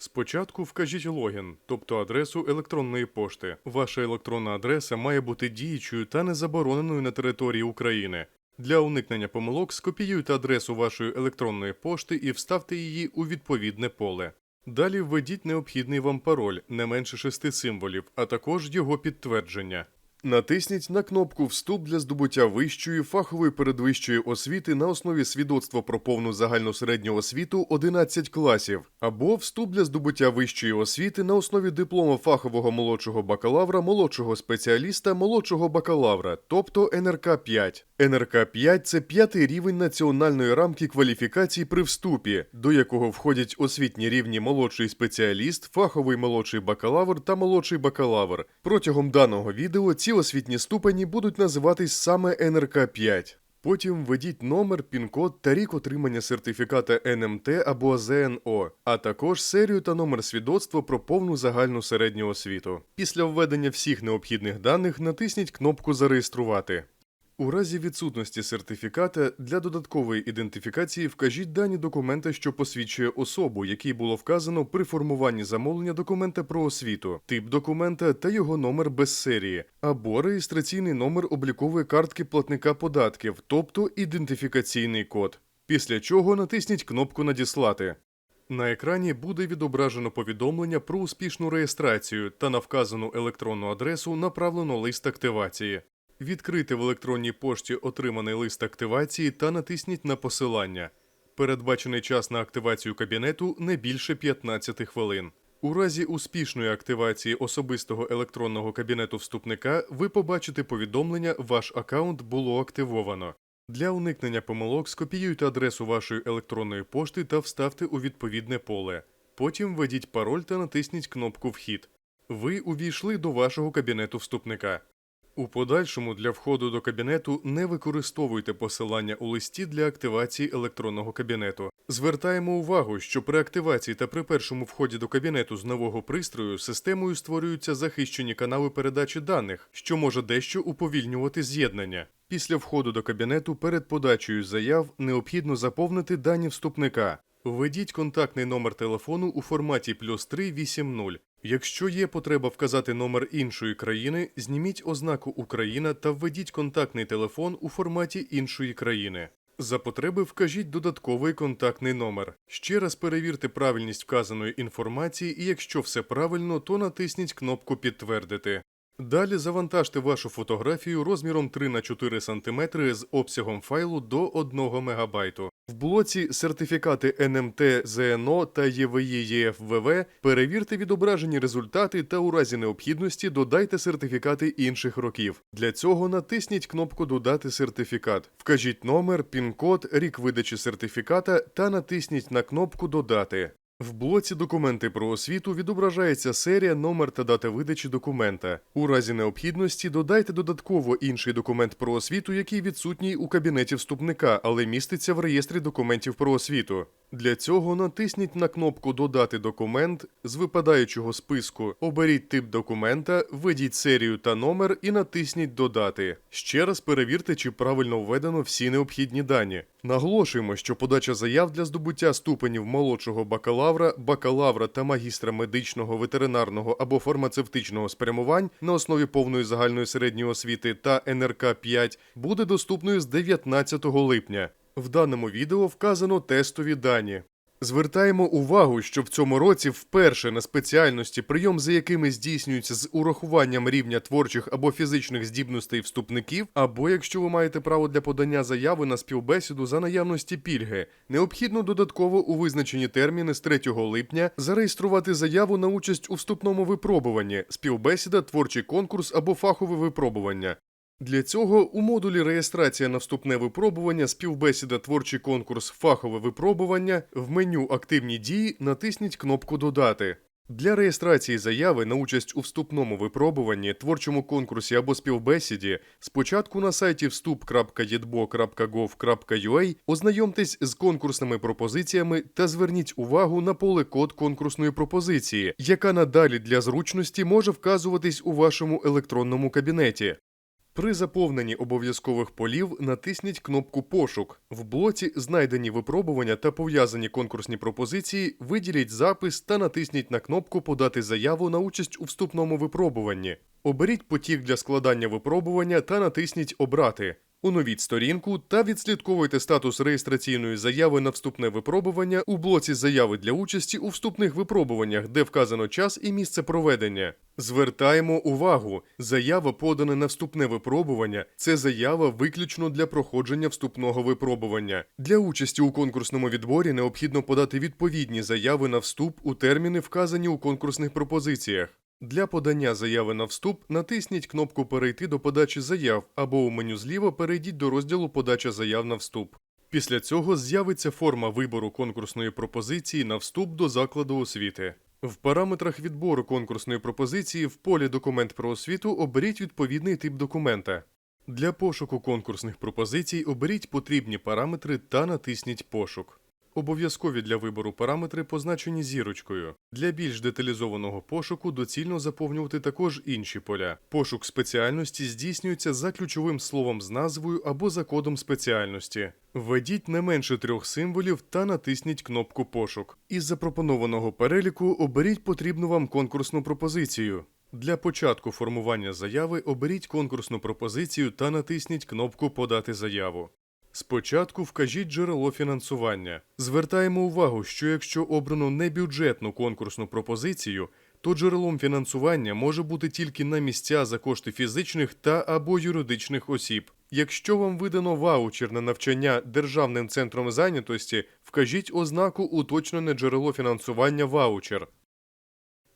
Спочатку вкажіть логін, тобто адресу електронної пошти. Ваша електронна адреса має бути діючою та незабороненою на території України. Для уникнення помилок скопіюйте адресу вашої електронної пошти і вставте її у відповідне поле. Далі введіть необхідний вам пароль не менше шести символів, а також його підтвердження. Натисніть на кнопку Вступ для здобуття вищої фахової передвищої освіти на основі свідоцтва про повну загальну середню освіту 11 класів, або Вступ для здобуття вищої освіти на основі диплома фахового молодшого бакалавра, молодшого спеціаліста, молодшого бакалавра, тобто НРК 5. НРК 5 це п'ятий рівень національної рамки кваліфікацій при вступі, до якого входять освітні рівні молодший спеціаліст, фаховий молодший бакалавр та молодший бакалавр. Протягом даного відео ці освітні ступені будуть називатись саме НРК 5. Потім введіть номер, пін-код та рік отримання сертифіката НМТ або ЗНО, а також серію та номер свідоцтва про повну загальну середню освіту. Після введення всіх необхідних даних натисніть кнопку Зареєструвати. У разі відсутності сертифіката для додаткової ідентифікації вкажіть дані документа, що посвідчує особу, який було вказано при формуванні замовлення документа про освіту, тип документа та його номер без серії, або реєстраційний номер облікової картки платника податків, тобто ідентифікаційний код. Після чого натисніть кнопку Надіслати. На екрані буде відображено повідомлення про успішну реєстрацію та на вказану електронну адресу направлено лист активації. Відкрийте в електронній пошті отриманий лист активації та натисніть на посилання. Передбачений час на активацію кабінету не більше 15 хвилин. У разі успішної активації особистого електронного кабінету вступника ви побачите повідомлення Ваш аккаунт було активовано. Для уникнення помилок скопіюйте адресу вашої електронної пошти та вставте у відповідне поле. Потім введіть пароль та натисніть кнопку Вхід. Ви увійшли до вашого кабінету вступника. У подальшому для входу до кабінету не використовуйте посилання у листі для активації електронного кабінету. Звертаємо увагу, що при активації та при першому вході до кабінету з нового пристрою системою створюються захищені канали передачі даних, що може дещо уповільнювати з'єднання. Після входу до кабінету перед подачею заяв необхідно заповнити дані вступника. Введіть контактний номер телефону у форматі плюс 380. Якщо є потреба вказати номер іншої країни, зніміть ознаку Україна та введіть контактний телефон у форматі іншої країни. За потреби вкажіть додатковий контактний номер. Ще раз перевірте правильність вказаної інформації, і якщо все правильно, то натисніть кнопку Підтвердити. Далі завантажте вашу фотографію розміром 3 на 4 см з обсягом файлу до 1 МБ. В блоці Сертифікати НМТ, ЗНО та ЄВІ ЄФВВ перевірте відображені результати та у разі необхідності додайте сертифікати інших років. Для цього натисніть кнопку Додати сертифікат. Вкажіть номер, пін-код, рік видачі сертифіката та натисніть на кнопку Додати. В блоці Документи про освіту відображається серія, номер та дата видачі документа. У разі необхідності додайте додатково інший документ про освіту, який відсутній у кабінеті вступника, але міститься в реєстрі документів про освіту. Для цього натисніть на кнопку Додати документ з випадаючого списку. Оберіть тип документа, введіть серію та номер і натисніть Додати. Ще раз перевірте, чи правильно введено всі необхідні дані. Наголошуємо, що подача заяв для здобуття ступенів молодшого бакалавра, бакалавра та магістра медичного, ветеринарного або фармацевтичного спрямувань на основі повної загальної середньої освіти та НРК 5 буде доступною з 19 липня. В даному відео вказано тестові дані. Звертаємо увагу, що в цьому році вперше на спеціальності, прийом за якими здійснюється з урахуванням рівня творчих або фізичних здібностей вступників, або якщо ви маєте право для подання заяви на співбесіду за наявності пільги, необхідно додатково у визначені терміни з 3 липня зареєструвати заяву на участь у вступному випробуванні, співбесіда, творчий конкурс або фахове випробування. Для цього у модулі реєстрація на вступне випробування, співбесіда, творчий конкурс, фахове випробування в меню Активні дії натисніть кнопку Додати. Для реєстрації заяви на участь у вступному випробуванні, творчому конкурсі або співбесіді спочатку на сайті вступ.jedbo.gov.ua ознайомтесь з конкурсними пропозиціями та зверніть увагу на поле код конкурсної пропозиції, яка надалі для зручності може вказуватись у вашому електронному кабінеті. При заповненні обов'язкових полів натисніть кнопку Пошук. В блоці Знайдені випробування та пов'язані конкурсні пропозиції виділіть запис та натисніть на кнопку Подати заяву на участь у вступному випробуванні. Оберіть потік для складання випробування та натисніть Обрати. Оновіть сторінку та відслідковуйте статус реєстраційної заяви на вступне випробування у блоці Заяви для участі у вступних випробуваннях, де вказано час і місце проведення. Звертаємо увагу: заява подана на вступне випробування це заява виключно для проходження вступного випробування. Для участі у конкурсному відборі необхідно подати відповідні заяви на вступ у терміни, вказані у конкурсних пропозиціях. Для подання заяви на вступ натисніть кнопку Перейти до подачі заяв або у меню зліва перейдіть до розділу Подача заяв на вступ. Після цього з'явиться форма вибору конкурсної пропозиції на вступ до закладу освіти. В параметрах відбору конкурсної пропозиції в полі Документ про освіту оберіть відповідний тип документа. Для пошуку конкурсних пропозицій оберіть потрібні параметри та натисніть Пошук. Обов'язкові для вибору параметри позначені зірочкою. Для більш деталізованого пошуку доцільно заповнювати також інші поля. Пошук спеціальності здійснюється за ключовим словом з назвою або за кодом спеціальності. Введіть не менше трьох символів та натисніть кнопку Пошук. Із запропонованого переліку оберіть потрібну вам конкурсну пропозицію. Для початку формування заяви оберіть конкурсну пропозицію та натисніть кнопку Подати заяву. Спочатку вкажіть джерело фінансування. Звертаємо увагу, що якщо обрано небюджетну конкурсну пропозицію, то джерелом фінансування може бути тільки на місця за кошти фізичних та або юридичних осіб. Якщо вам видано ваучер на навчання Державним центром зайнятості, вкажіть ознаку уточнене джерело фінансування ваучер.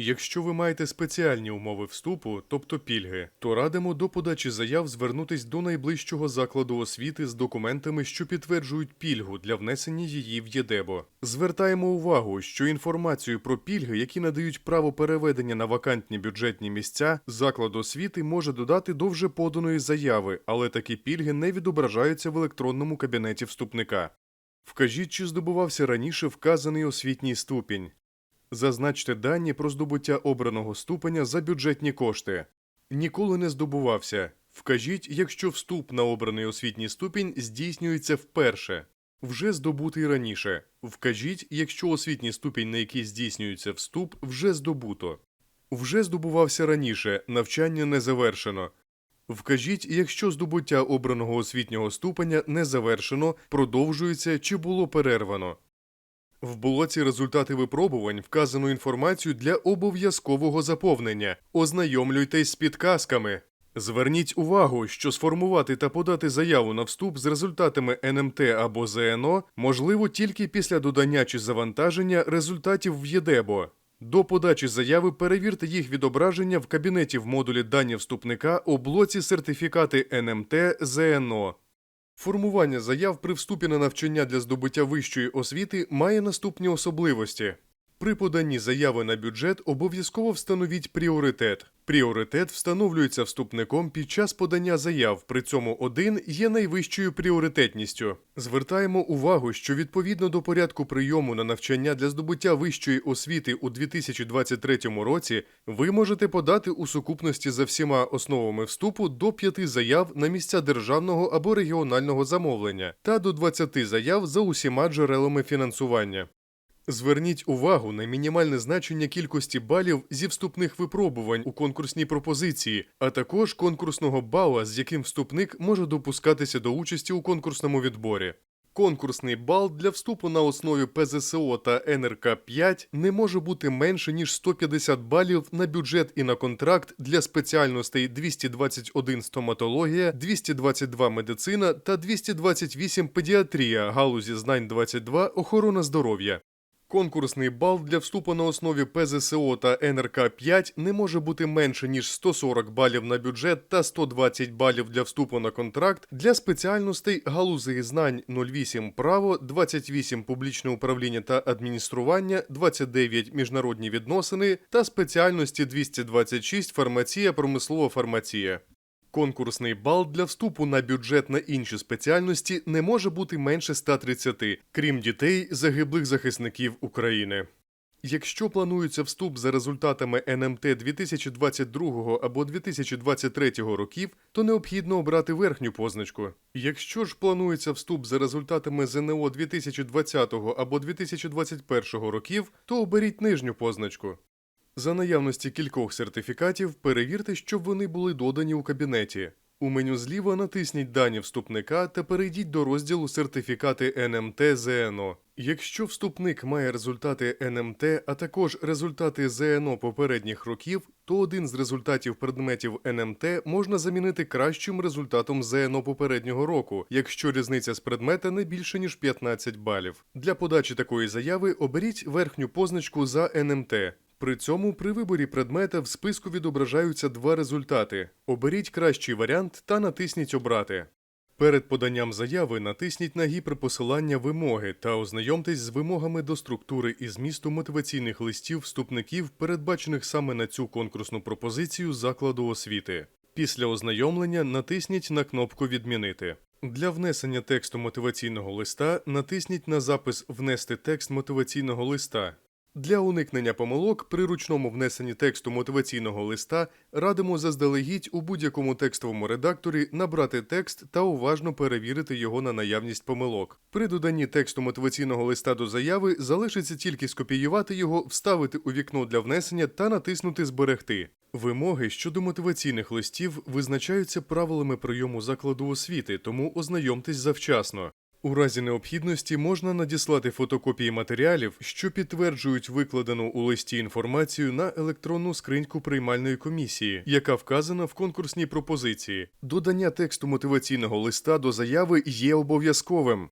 Якщо ви маєте спеціальні умови вступу, тобто пільги, то радимо до подачі заяв звернутись до найближчого закладу освіти з документами, що підтверджують пільгу для внесення її в ЄДЕБО. Звертаємо увагу, що інформацію про пільги, які надають право переведення на вакантні бюджетні місця, заклад освіти може додати до вже поданої заяви, але такі пільги не відображаються в електронному кабінеті вступника. Вкажіть, чи здобувався раніше вказаний освітній ступінь. Зазначте дані про здобуття обраного ступеня за бюджетні кошти. Ніколи не здобувався. Вкажіть, якщо вступ на обраний освітній ступінь здійснюється вперше. Вже здобутий раніше. Вкажіть, якщо освітній ступінь, на який здійснюється вступ, вже здобуто. Вже здобувався раніше, навчання не завершено. Вкажіть, якщо здобуття обраного освітнього ступеня не завершено, продовжується чи було перервано. В блоці результати випробувань вказано інформацію для обов'язкового заповнення. Ознайомлюйтесь з підказками. Зверніть увагу, що сформувати та подати заяву на вступ з результатами НМТ або ЗНО можливо тільки після додання чи завантаження результатів в ЄДЕБО. До подачі заяви перевірте їх відображення в кабінеті в модулі дані вступника у блоці сертифікати НМТ ЗНО. Формування заяв при вступі на навчання для здобуття вищої освіти має наступні особливості. При поданні заяви на бюджет обов'язково встановіть пріоритет. Пріоритет встановлюється вступником під час подання заяв, при цьому один є найвищою пріоритетністю. Звертаємо увагу, що відповідно до порядку прийому на навчання для здобуття вищої освіти у 2023 році ви можете подати у сукупності за всіма основами вступу до 5 заяв на місця державного або регіонального замовлення та до 20 заяв за усіма джерелами фінансування. Зверніть увагу на мінімальне значення кількості балів зі вступних випробувань у конкурсній пропозиції, а також конкурсного бала, з яким вступник може допускатися до участі у конкурсному відборі. Конкурсний бал для вступу на основі ПЗСО та НРК 5 не може бути менше ніж 150 балів на бюджет і на контракт для спеціальностей 221 стоматологія, 222 медицина та 228 педіатрія галузі знань 22 охорона здоров'я. Конкурсний бал для вступу на основі ПЗСО та НРК 5 не може бути менше ніж 140 балів на бюджет та 120 балів для вступу на контракт для спеціальностей галузей знань 08 право, 28 публічне управління та адміністрування, 29 міжнародні відносини та спеціальності 226 фармація, промислова фармація. Конкурсний бал для вступу на бюджет на інші спеціальності не може бути менше 130, крім дітей загиблих захисників України. Якщо планується вступ за результатами НМТ 2022 або 2023 років, то необхідно обрати верхню позначку. Якщо ж планується вступ за результатами ЗНО 2020 або 2021 років, то оберіть нижню позначку. За наявності кількох сертифікатів перевірте, щоб вони були додані у кабінеті. У меню зліва натисніть дані вступника та перейдіть до розділу Сертифікати НМТ ЗНО. Якщо вступник має результати НМТ, а також результати ЗНО попередніх років, то один з результатів предметів НМТ можна замінити кращим результатом ЗНО попереднього року, якщо різниця з предмета не більше ніж 15 балів. Для подачі такої заяви оберіть верхню позначку за НМТ. При цьому при виборі предмета в списку відображаються два результати. Оберіть кращий варіант та натисніть Обрати. Перед поданням заяви натисніть на гіперпосилання вимоги та ознайомтесь з вимогами до структури і змісту мотиваційних листів вступників, передбачених саме на цю конкурсну пропозицію закладу освіти. Після ознайомлення натисніть на кнопку Відмінити. Для внесення тексту мотиваційного листа натисніть на запис Внести текст мотиваційного листа. Для уникнення помилок при ручному внесенні тексту мотиваційного листа радимо заздалегідь у будь-якому текстовому редакторі набрати текст та уважно перевірити його на наявність помилок. При доданні тексту мотиваційного листа до заяви залишиться тільки скопіювати його, вставити у вікно для внесення та натиснути Зберегти. Вимоги щодо мотиваційних листів визначаються правилами прийому закладу освіти, тому ознайомтесь завчасно. У разі необхідності можна надіслати фотокопії матеріалів, що підтверджують викладену у листі інформацію на електронну скриньку приймальної комісії, яка вказана в конкурсній пропозиції. Додання тексту мотиваційного листа до заяви є обов'язковим.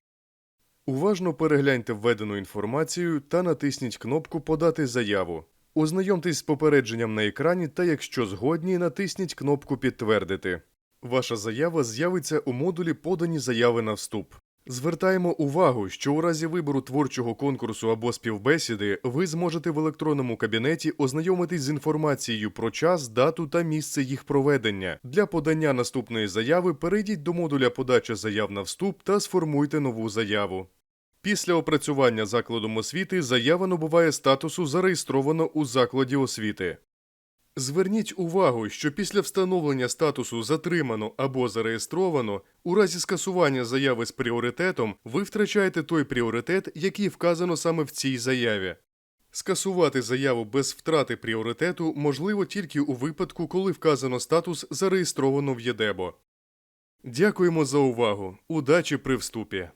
Уважно перегляньте введену інформацію та натисніть кнопку Подати заяву. Ознайомтесь з попередженням на екрані та, якщо згодні, натисніть кнопку Підтвердити. Ваша заява з'явиться у модулі Подані заяви на вступ. Звертаємо увагу, що у разі вибору творчого конкурсу або співбесіди ви зможете в електронному кабінеті ознайомитись з інформацією про час, дату та місце їх проведення. Для подання наступної заяви перейдіть до модуля подача заяв на вступ та сформуйте нову заяву. Після опрацювання закладом освіти заява набуває статусу зареєстровано у закладі освіти. Зверніть увагу, що після встановлення статусу затримано або зареєстровано, у разі скасування заяви з пріоритетом ви втрачаєте той пріоритет, який вказано саме в цій заяві. Скасувати заяву без втрати пріоритету можливо тільки у випадку, коли вказано статус зареєстровано в ЄДЕБО. Дякуємо за увагу. Удачі при вступі!